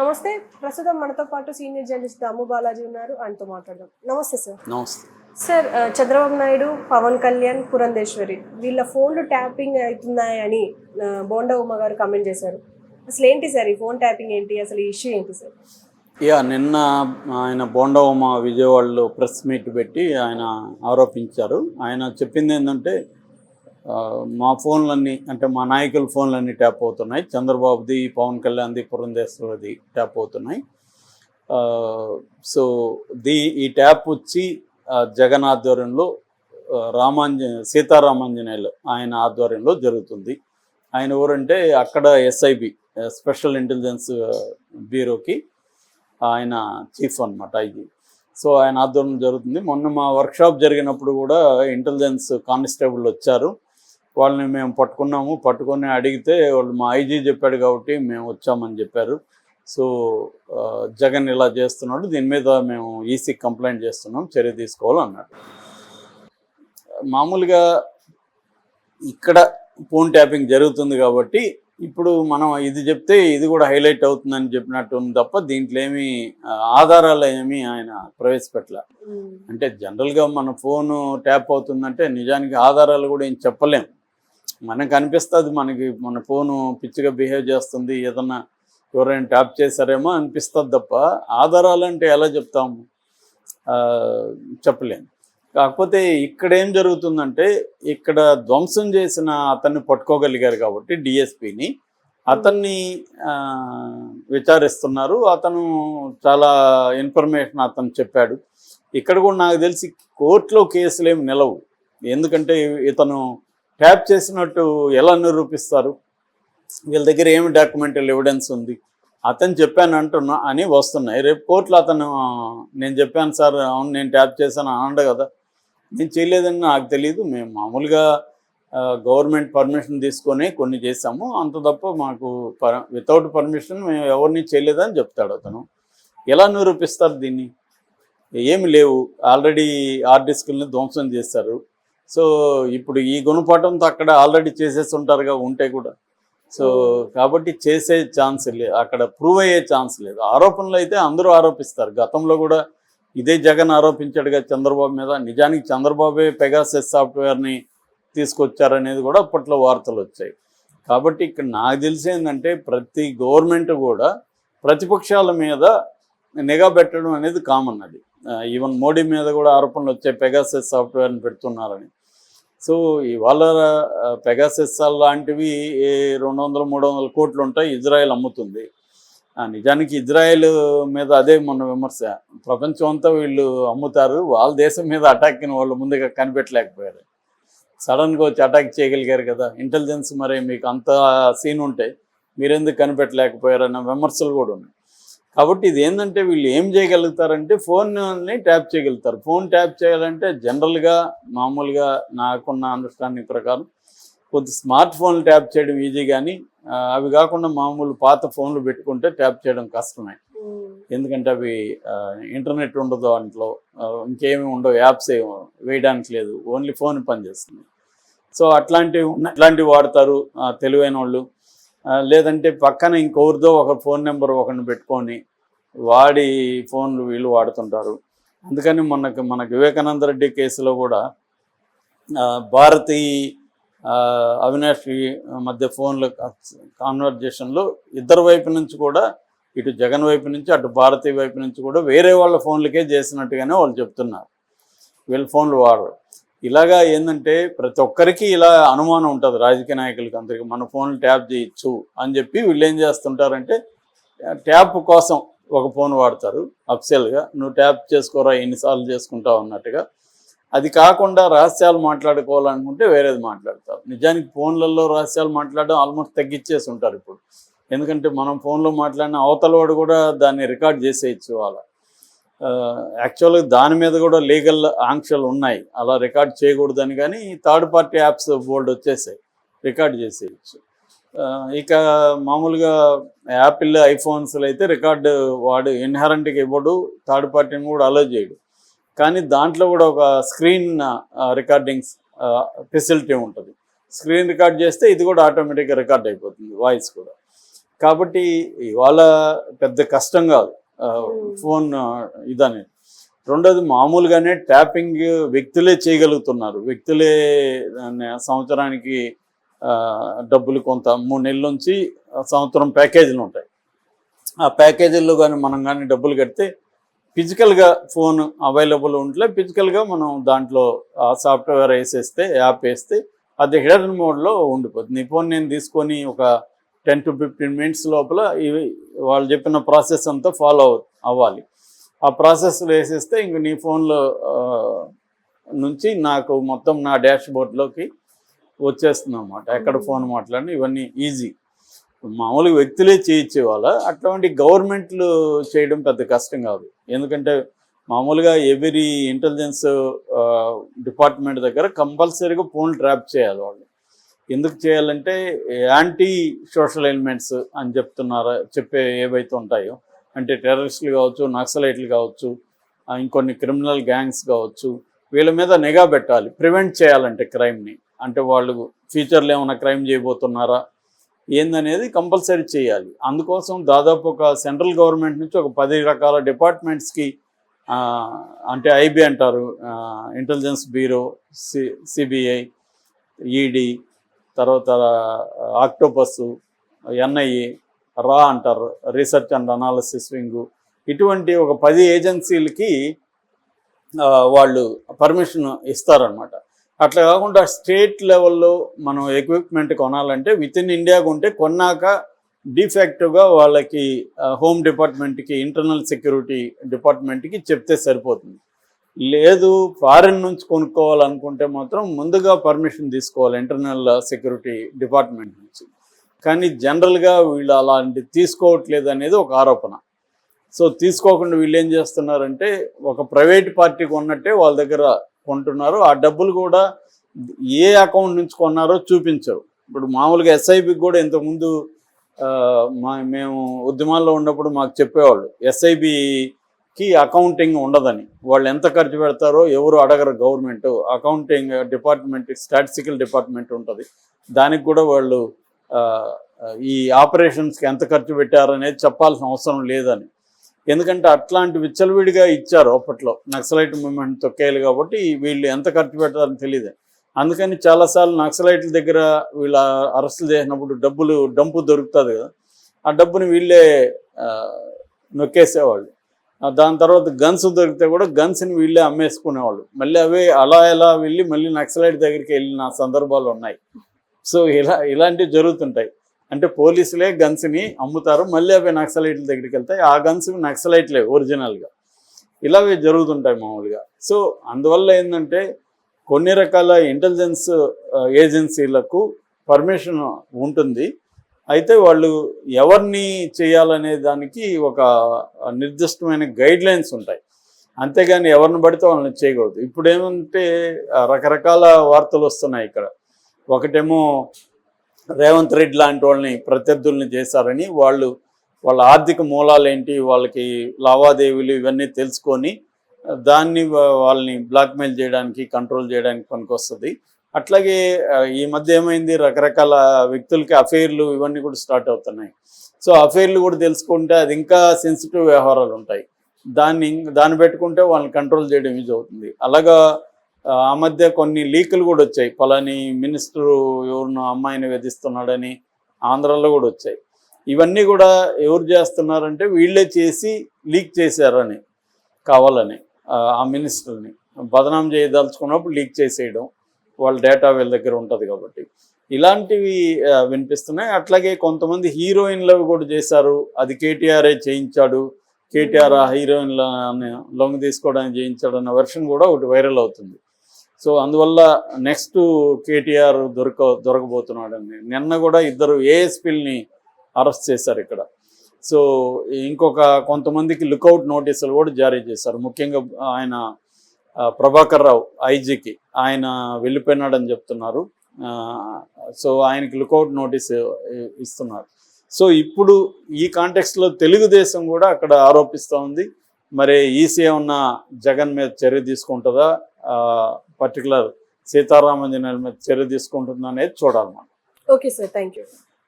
నమస్తే ప్రస్తుతం మనతో పాటు సీనియర్ జర్నలిస్ట్ దాము బాలాజీ ఉన్నారు. ఆయనతో మాట్లాడదాం. నమస్తే సార్. నమస్తే. సార్ చంద్రబాబు నాయుడు పవన్ కళ్యాణ్ పురంధేశ్వరి వీళ్ళ ఫోన్లు ట్యాపింగ్ అవుతున్నాయని బోండా ఉమ్మ గారు కమెంట్ చేశారు. అసలు ఏంటి సార్ ఈ ఫోన్ ట్యాపింగ్ ఏంటి? అసలు ఈ ఇష్యూ ఏంటి సార్? యా నిన్న ఆయన బోండవమ విజయవాడలో ప్రెస్ మీట్ పెట్టి ఆయన ఆరోపించారు. ఆయన చెప్పింది ఏంటంటే మా ఫోన్లన్నీ అంటే మా నాయకుల ఫోన్లన్నీ ట్యాప్ అవుతున్నాయి. చంద్రబాబుది పవన్ కళ్యాణ్ది పురంధేశ్వరది ట్యాప్ అవుతున్నాయి. సో ది ఈ ట్యాప్ వచ్చి జగన్ ఆధ్వర్యంలో రామాంజ సీతారామాంజనేయులు ఆయన ఆధ్వర్యంలో జరుగుతుంది. ఆయన ఎవరంటే అక్కడ ఎస్ఐబి స్పెషల్ ఇంటెలిజెన్స్ బ్యూరోకి ఆయన చీఫ్ అనమాట ఇది సో ఆయన ఆధ్వర్యం జరుగుతుంది. మొన్న మా వర్క్షాప్ జరిగినప్పుడు కూడా ఇంటెలిజెన్స్ కానిస్టేబుల్ వచ్చారు. వాళ్ళని మేము పట్టుకున్నాము. పట్టుకొని అడిగితే వాళ్ళు మా ఐజీ చెప్పాడు కాబట్టి మేము వచ్చామని చెప్పారు. సో జగన్ ఇలా చేస్తున్నాడు. దీని మీద మేము ఈసీ కంప్లైంట్ చేస్తున్నాం. చర్య తీసుకోవాలన్నాడు మామూలుగా ఇక్కడ ఫోన్ ట్యాపింగ్ జరుగుతుంది కాబట్టి ఇప్పుడు మనం ఇది చెప్తే ఇది కూడా హైలైట్ అవుతుందని చెప్పినట్టు ఉంది తప్ప దీంట్లో ఏమీ ఆధారాలు ఏమీ ఆయన ప్రవేశపెట్టలే. అంటే జనరల్గా మన ఫోను ట్యాప్ అవుతుందంటే నిజానికి ఆధారాలు కూడా ఏం చెప్పలేం. మనకు అనిపిస్తుంది మనకి మన ఫోను పిచ్చిగా బిహేవ్ చేస్తుంది ఏదన్నా ఎవరైనా ట్యాప్ చేశారేమో అనిపిస్తుంది తప్ప ఆధారాలు అంటే ఎలా చెప్తాము? చెప్పలేము. చెప్పలేం కాకపోతే ఇక్కడ ఏం జరుగుతుందంటే ఇక్కడ ధ్వంసం చేసిన అతన్ని పట్టుకోగలిగారు కాబట్టి డిఎస్పిని. అతన్ని విచారిస్తున్నారు. అతను చాలా ఇన్ఫర్మేషన్ అతను చెప్పాడు. ఇక్కడ కూడా నాకు తెలిసి కోర్టులో కేసులు ఏమి నిలవు. ఎందుకంటే ఇతను ట్యాప్ చేసినట్టు ఎలా నిరూపిస్తారు? వీళ్ళ దగ్గర ఏమి డాక్యుమెంటల్ ఎవిడెన్స్ ఉంది? అతను చెప్పాను అంటున్నా అని వస్తున్నాయి. రేపు కోర్టులో అతను నేను చెప్పాను సార్ అవును నేను ట్యాప్ చేశాను అనండు కదా. నేను చేయలేదని నాకు తెలియదు మేము మామూలుగా గవర్నమెంట్ పర్మిషన్ తీసుకొని కొన్ని చేసాము అంత తప్ప మాకు పర్ వితౌట్ పర్మిషన్ మేము ఎవరిని చేయలేదని చెప్తాడు అతను. ఎలా నిరూపిస్తారు దీన్ని? ఏమి లేవు. ఆల్రెడీ ఆర్ డిస్కుల్ని ధ్వంసం చేశారు. సో ఇప్పుడు ఈ గుణపాఠంతో అక్కడ ఆల్రెడీ చేసేసి ఉంటారుగా ఉంటే కూడా. సో కాబట్టి చేసే ఛాన్స్ లేదు అక్కడ ప్రూవ్ అయ్యే ఛాన్స్ లేదు. ఆరోపణలు అయితే అందరూ ఆరోపిస్తారు. గతంలో కూడా ఇదే జగన్ ఆరోపించాడుగా చంద్రబాబు మీద. నిజానికి చంద్రబాబే పెగాసెస్ సాఫ్ట్వేర్ని తీసుకొచ్చారనేది కూడా అప్పట్లో వార్తలు వచ్చాయి. కాబట్టి ఇక్కడ నాకు తెలిసి ఏంటంటే ప్రతి గవర్నమెంట్ కూడా ప్రతిపక్షాల మీద నిఘా పెట్టడం అనేది కామన్ అది. ఈవెన్ మోడీ మీద కూడా ఆరోపణలు వచ్చే పెగాసెస్ సాఫ్ట్వేర్ని పెడుతున్నారని. సో ఇవాళ పెగాసెస్ లాంటివి రెండు వందల మూడు వందల కోట్లు ఉంటాయి ఇజ్రాయెల్ అమ్ముతుంది. ఆ, నిజానికి ఇజ్రాయెల్ మీద అదే మొన్న విమర్శ. ప్రపంచం అంతా వీళ్ళు అమ్ముతారు వాళ్ళ దేశం మీద అటాక్ని వాళ్ళు ముందుగా కనిపెట్టలేకపోయారు. సడన్గా వచ్చి అటాక్ చేయగలిగారు కదా. ఇంటెలిజెన్స్ మరి మీకు అంత సీన్ ఉంటే మీరెందుకు కనిపెట్టలేకపోయారన్న విమర్శలు కూడా ఉన్నాయి. కాబట్టి ఇది ఏంటంటే వీళ్ళు ఏం చేయగలుగుతారంటే ఫోన్ని ట్యాప్ చేయగలుగుతారు. ఫోన్ ట్యాప్ చేయాలంటే జనరల్గా మామూలుగా నాకున్న అండర్స్టాండింగ్ ప్రకారం కొద్ది స్మార్ట్ ఫోన్లు ట్యాప్ చేయడం ఈజీ కానీ అవి కాకుండా మామూలు పాత ఫోన్లు పెట్టుకుంటే ట్యాప్ చేయడం కష్టమే. ఎందుకంటే అవి ఇంటర్నెట్ ఉండదు దాంట్లో. ఇంకేమీ ఉండవు. యాప్స్ ఏమి వేయడానికి లేదు. ఓన్లీ ఫోన్ పనిచేస్తుంది. సో అట్లాంటివి అట్లాంటివి వాడతారు తెలివైన వాళ్ళు లేదంటే పక్కన ఇంకొకరిదో ఒక ఫోన్ నెంబర్ ఒకరిని పెట్టుకొని వాడి ఫోన్లు వీళ్ళు వాడుతుంటారు. అందుకని మనకు మనకు వివేకానంద రెడ్డి కేసులో కూడా భారతీ భారతి అవినాష్ మధ్య ఫోన్ల కాన్వర్జేషన్లో ఇద్దరు వైపు నుంచి కూడా ఇటు జగన్ వైపు నుంచి అటు భారతీయ వైపు నుంచి కూడా వేరే వాళ్ళ ఫోన్లకే చేసినట్టుగానే వాళ్ళు చెప్తున్నారు. వీళ్ళ ఫోన్లు వాడరు. ఇలాగా ఏంటంటే ప్రతి ఒక్కరికి ఇలా అనుమానం ఉంటుంది. రాజకీయ నాయకులకి అందరికీ మన ఫోన్లు ట్యాప్ చేయొచ్చు అని చెప్పి వీళ్ళు ఏం చేస్తుంటారంటే ట్యాప్ కోసం ఒక ఫోన్ వాడతారు అఫ్సెల్గా నువ్వు ట్యాప్ చేసుకోరా ఎన్నిసార్లు చేసుకుంటావు అన్నట్టుగా. అది కాకుండా రహస్యాలు మాట్లాడుకోవాలనుకుంటే వేరేది మాట్లాడతారు. నిజానికి ఫోన్లలో రహస్యాలు మాట్లాడడం ఆల్మోస్ట్ తగ్గించేసి ఉంటారు ఇప్పుడు. ఎందుకంటే మనం ఫోన్లో మాట్లాడిన అవతల వాడు కూడా దాన్ని రికార్డ్ చేసేయచ్చు అలా. యాక్చువల్గా దాని మీద కూడా లీగల్ ఆంక్షలు ఉన్నాయి. అలా రికార్డ్ చేయకూడదని కానీ థర్డ్ పార్టీ యాప్స్ బోల్డ్ వచ్చేసాయి. రికార్డ్ చేసేయచ్చు. ఇక మామూలుగా యాపిల్ ఐఫోన్స్లో అయితే రికార్డు వాడు ఇన్హరెంట్గా ఇవ్వడు థర్డ్ పార్టీని కూడా అలో చేయడు. కానీ దాంట్లో కూడా ఒక స్క్రీన్ రికార్డింగ్స్ ఫెసిలిటీ ఉంటుంది. స్క్రీన్ రికార్డ్ చేస్తే ఇది కూడా ఆటోమేటిక్గా రికార్డ్ అయిపోతుంది వాయిస్ కూడా. కాబట్టి ఇవాళ పెద్ద కష్టం కాదు. ఫోన్ ఆ, ఇదనేది రెండోది మామూలుగానే ట్యాపింగ్ వ్యక్తులే చేయగలుగుతున్నారు. వ్యక్తులే సంవత్సరానికి డబ్బులు కొంత మూడు నెలల నుంచి సంవత్సరం ప్యాకేజీలు ఉంటాయి. ఆ ప్యాకేజీల్లో కానీ మనం కానీ డబ్బులు కడితే ఫిజికల్గా ఫోన్ అవైలబుల్ ఉంటే ఫిజికల్గా మనం దాంట్లో ఆ సాఫ్ట్వేర్ వేసేస్తే యాప్ వేస్తే అది హిడెన్ మోడ్లో ఉండిపోతుంది. ఈ ఫోన్ నేను తీసుకొని ఒక టెన్ టు ఫిఫ్టీన్ మినిట్స్ లోపల ఇవి వాళ్ళు చెప్పిన ప్రాసెస్ అంతా ఫాలో అవ్వాలి. ఆ ప్రాసెస్లో వేసేస్తే ఇంక నీ ఫోన్లో నుంచి నాకు మొత్తం నా డాష్ బోర్డ్లోకి వచ్చేస్తుంది అనమాట ఎక్కడ ఫోన్ మాట్లాడిన ఇవన్నీ ఈజీ. మామూలుగా వ్యక్తులే చేయించే వాళ్ళ అటువంటి గవర్నమెంట్లు చేయడం పెద్ద కష్టం కాదు. ఎందుకంటే మామూలుగా ఎవ్రీ ఇంటెలిజెన్స్ డిపార్ట్మెంట్ దగ్గర కంపల్సరీగా ఫోన్ ట్రాప్ చేయాలి వాళ్ళు. ఎందుకు చేయాలంటే యాంటీ సోషల్ ఎలిమెంట్స్ అని చెప్తున్నారా చెప్పే ఏవైతే ఉంటాయో అంటే టెర్రరిస్టులు కావచ్చు నక్సలైట్లు కావచ్చు ఇంకొన్ని క్రిమినల్ గ్యాంగ్స్ కావచ్చు వీళ్ళ మీద నిఘా పెట్టాలి ప్రివెంట్ చేయాలంటే క్రైమ్ని. అంటే వాళ్ళు ఫ్యూచర్లో ఏమైనా క్రైమ్ చేయబోతున్నారా ఏందనేది కంపల్సరీ చేయాలి. అందుకోసం దాదాపు ఒక సెంట్రల్ గవర్నమెంట్ నుంచి ఒక పది రకాల డిపార్ట్మెంట్స్కి అంటే ఐబీ అంటారు intelligence bureau C CBI ED తర్వాత ఆక్టోపస్ ఎన్ఐ రా అంటారు రీసెర్చ్ అండ్ అనాలిసిస్ వింగ్. ఇటువంటి ఒక పది ఏజెన్సీలకి వాళ్ళు పర్మిషన్ ఇస్తారనమాట అట్లా కాకుండా స్టేట్ లెవెల్లో మనం ఎక్విప్మెంట్ కొనాలంటే విత్ ఇన్ ఇండియా ఉంటే కొన్నాక డిఫెక్టివ్గా వాళ్ళకి హోమ్ డిపార్ట్మెంట్కి ఇంటర్నల్ సెక్యూరిటీ డిపార్ట్మెంట్కి చెప్తే సరిపోతుంది. లేదు ఫారిన్ నుంచి కొనుక్కోవాలనుకుంటే మాత్రం ముందుగా పర్మిషన్ తీసుకోవాలి ఇంటర్నల్ సెక్యూరిటీ డిపార్ట్మెంట్ నుంచి. కానీ జనరల్గా వీళ్ళు అలాంటి తీసుకోవట్లేదు అనేది ఒక ఆరోపణ. సో తీసుకోకుండా వీళ్ళు ఏం చేస్తున్నారంటే ఒక ప్రైవేట్ పార్టీకి ఉన్నట్టే వాళ్ళ దగ్గర కొంటున్నారు. ఆ డబ్బులు కూడా ఏ అకౌంట్ నుంచి కొన్నారో చూపించరు. ఇప్పుడు మామూలుగా ఎస్ఐబికి కూడా ఇంతకుముందు మా మేము ఉద్యమాల్లో ఉన్నప్పుడు మాకు చెప్పేవాళ్ళు కి అకౌంటింగ్ ఉండదని. వాళ్ళు ఎంత ఖర్చు పెడతారో ఎవరు అడగరు government accounting department statistical department ఉంటుంది. దానికి కూడా వాళ్ళు ఈ ఆపరేషన్స్కి ఎంత ఖర్చు పెట్టారనేది చెప్పాల్సిన అవసరం లేదని. ఎందుకంటే అట్లాంటి విచ్చలవిడిగా ఇచ్చారు అప్పట్లో నక్సలైట్ మూమెంట్ తొక్కేయాలి కాబట్టి వీళ్ళు ఎంత ఖర్చు పెట్టారని తెలియదు అందుకని చాలాసార్లు నక్సలైట్ల దగ్గర వీళ్ళ అరెస్టులు చేసినప్పుడు డబ్బులు డంపు దొరుకుతుంది కదా. ఆ డబ్బుని వీళ్ళే నొక్కేసేవాళ్ళు. దాని తర్వాత గన్స్ దొరికితే కూడా గన్స్ని వీళ్ళే అమ్మేసుకునేవాళ్ళు. మళ్ళీ అవి అలా ఎలా వెళ్ళి మళ్ళీ నక్సలైట్ దగ్గరికి వెళ్ళిన సందర్భాలు ఉన్నాయి. సో ఇలా ఇలాంటివి జరుగుతుంటాయి. అంటే పోలీసులే గన్స్ని అమ్ముతారు మళ్ళీ అవి నక్సలైట్ల దగ్గరికి వెళ్తాయి. ఆ గన్స్ నక్సలైట్లే ఒరిజినల్గా. ఇలాగే జరుగుతుంటాయి మామూలుగా. సో అందువల్ల ఏంటంటే కొన్ని రకాల ఇంటెలిజెన్స్ ఏజెన్సీలకు పర్మిషన్ ఉంటుంది. అయితే వాళ్ళు ఎవరిని చేయాలనే దానికి ఒక నిర్దిష్టమైన గైడ్ లైన్స్ ఉంటాయి. అంతేగాని ఎవరిని పడితే వాళ్ళని చేయకూడదు. ఇప్పుడు ఏమంటే రకరకాల వార్తలు వస్తున్నాయి ఇక్కడ. ఒకటేమో రేవంత్ రెడ్డి లాంటి వాళ్ళని ప్రత్యర్థుల్ని చేశారని వాళ్ళు వాళ్ళ ఆర్థిక మూలాలు ఏంటి వాళ్ళకి లావాదేవీలు ఇవన్నీ తెలుసుకొని దాన్ని వాళ్ళని బ్లాక్మెయిల్ చేయడానికి కంట్రోల్ చేయడానికి పనికొస్తుంది. అట్లాగే ఈ మధ్య ఏమైంది? రకరకాల వ్యక్తులకి అఫైర్లు ఇవన్నీ కూడా స్టార్ట్ అవుతున్నాయి. సో అఫైర్లు కూడా తెలుసుకుంటే అది ఇంకా సెన్సిటివ్ వ్యవహారాలు ఉంటాయి. దాన్ని దాన్ని పెట్టుకుంటే వాళ్ళని కంట్రోల్ చేయడం యూజ్ అవుతుంది. అలాగా ఆ, మధ్య కొన్ని లీకులు కూడా వచ్చాయి. పలాని మినిస్టరు ఎవరినో అమ్మాయిని వేధిస్తున్నాడని ఆంధ్రాలో కూడా వచ్చాయి. ఇవన్నీ కూడా ఎవరు చేస్తున్నారంటే వీళ్ళే చేసి లీక్ చేశారని కావాలని ఆ మినిస్టర్ని. బదనాం చేయదలుచుకున్నప్పుడు లీక్ చేసేయడం. వాళ్ళ డేటా వీళ్ళ దగ్గర ఉంటుంది కాబట్టి. ఇలాంటివి వినిపిస్తున్నాయి. అట్లాగే కొంతమంది హీరోయిన్లు కూడా చేశారు. అది కేటీఆర్ఏ చేయించాడు. కేటీఆర్ ఆ హీరోయిన్ల లొంగ తీసుకోవడానికి చేయించాడు అన్న వెర్షన్ కూడా ఒకటి వైరల్ అవుతుంది. సో అందువల్ల నెక్స్ట్ కేటీఆర్ దొరక దొరకబోతున్నాడని. నిన్న కూడా ఇద్దరు ఏఎస్పీల్ని అరెస్ట్ చేశారు ఇక్కడ. సో ఇంకొక కొంతమందికి లుకౌట్ నోటీసులు కూడా జారీ చేశారు. ముఖ్యంగా ఆయన ప్రభాకర్ రావు ఐజీకి ఆయన వెళ్ళిపోయినాడని చెప్తున్నారు. సో ఆయనకి లుకౌట్ నోటీస్ ఇస్తున్నారు. సో ఇప్పుడు ఈ కాంటెక్స్లో తెలుగుదేశం కూడా అక్కడ ఆరోపిస్తూ ఉంది. మరి ఈసీ ఏమన్నా జగన్ మీద చర్య తీసుకుంటుందా? పర్టికులర్ సీతారామంజనేయుల మీద చర్య తీసుకుంటుందా అనేది చూడాలన్నమాట ఓకే సార్ థ్యాంక్ యూ